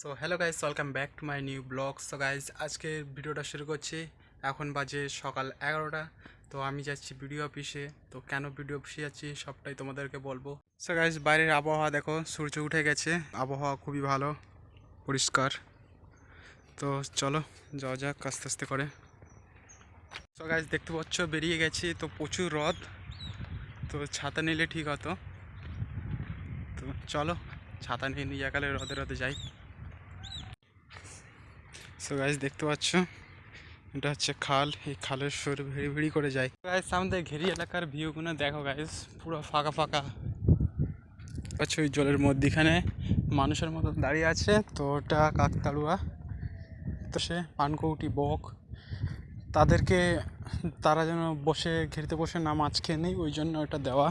So hello guys welcome back to my new blog so guys আজকে ভিডিওটা শুরু করছি। এখন বাজে সকাল এগারোটা। তো আমি যাচ্ছি ভিডিও অফিসে। তো কেন ভিডিও অফিসে যাচ্ছি সবটাই তোমাদেরকে বলব। সো গাইজ বাইরের আবহাওয়া দেখো, সূর্য উঠে গেছে। আবহাওয়া খুবই ভালো, পরিষ্কার। তো চলো, যাওয়া যাক আস্তে আস্তে করে। সো গাইজ দেখতে পাচ্ছ, বেরিয়ে গেছি। তো প্রচুর রদ। তো ছাতা নিলে ঠিক হতো। তো চলো, ছাতা নিয়ে নিয়ে একালে রদে রদে যাই। সো গাইজ দেখতে পাচ্ছ? এটা হচ্ছে খাল। এই খালের সুর ভিড়ি ভিড়ি করে যায়। গাইজ আমাদের ঘেরি এলাকার ভিউগুলো দেখো গাইজ পুরো ফাঁকা ফাঁকা। আচ্ছা ওই জলের মধ্যিখানে মানুষের মতো দাঁড়িয়ে আছে। তো ওটা কাকতাড়ুয়া তো সে পানকৌটি, বক। তাদেরকে তারা যেন বসে, ঘেরিতে বসে না মাছ খেয়ে নেই, ওই জন্য ওটা দেওয়া।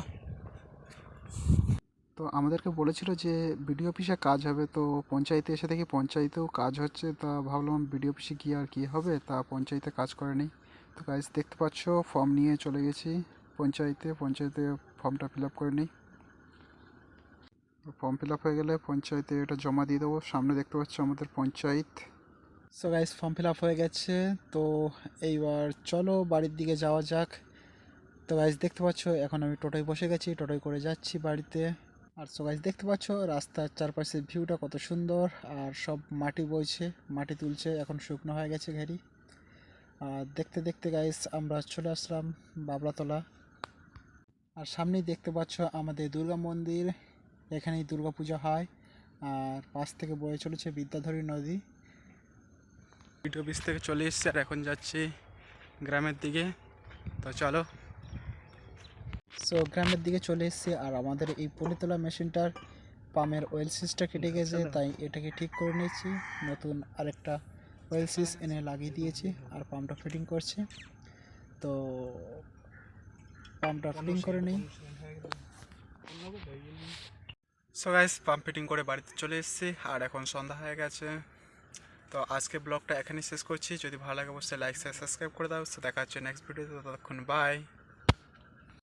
আমাদেরকে বলেছিল যে বিডিও অফিসে কাজ হবে, তো পঞ্চায়েতে এসে দেখি পঞ্চায়েতেও কাজ হচ্ছে। তা ভাবলাম বিডিও অফিসে গিয়ে আর কী হবে, তা পঞ্চায়েতে কাজ করেনি তো কাজ দেখতে পাচ্ছ ফর্ম নিয়ে চলে গেছি পঞ্চায়েতে। পঞ্চায়েতে ফর্মটা ফিল আপ করে নিই। ফর্ম ফিল আপ হয়ে গেলে পঞ্চায়েতে এটা জমা দিয়ে দেবো। সামনে দেখতে পাচ্ছ আমাদের panchayat. So guys form fill up হয়ে গেছে। তো এইবার চলো বাড়ির দিকে যাওয়া যাক। তো গাইজ দেখতে পাচ্ছ, এখন আমি টোটোয় বসে গেছি। টোটোয় করে যাচ্ছি বাড়িতে। আর সো গাইজ দেখতে পাচ্ছ, রাস্তার চারপাশের ভিউটা কত সুন্দর, আর সব মাটি বইছে, মাটি তুলছে, এখন শুকনো হয়ে গেছে ঘেরি। আর দেখতে দেখতে গাইস আমরা চলে আসলাম বাবলাতলা। আর সামনেই দেখতে পাচ্ছ আমাদের দুর্গা মন্দির, এখানেই দুর্গা পূজা হয়। আর পাশ থেকে বয়ে চলেছে বিদ্যাধরী নদী। ভিডিও অফিস থেকে চলে এসেছি, আর এখন যাচ্ছি গ্রামের দিকে। তো চলো। সো গ্রামের দিকে চলে এসেছি আর আমাদের এই পলিতলা মেশিনটার পামের ওয়েল সিসটা কেটে গেছে তাই এটাকে ঠিক করে নিয়েছি। নতুন আরেকটা ওয়েল সিস এনে লাগিয়ে দিয়েছি আর পাম্পটা ফিটিং করছে। তো পাম্পটা ফিটিং করে নিই। সো গাইস পাম্প ফিটিং করে বাড়িতে চলে এসেছি আর এখন সন্ধ্যা হয়ে গেছে। তো আজকে ব্লগটা এখানেই শেষ করছি। যদি ভালো লাগে অবশ্যই লাইক সাবস্ক্রাইব করে দাও। তো দেখা হচ্ছে নেক্সট ভিডিওতে ততক্ষণ বাই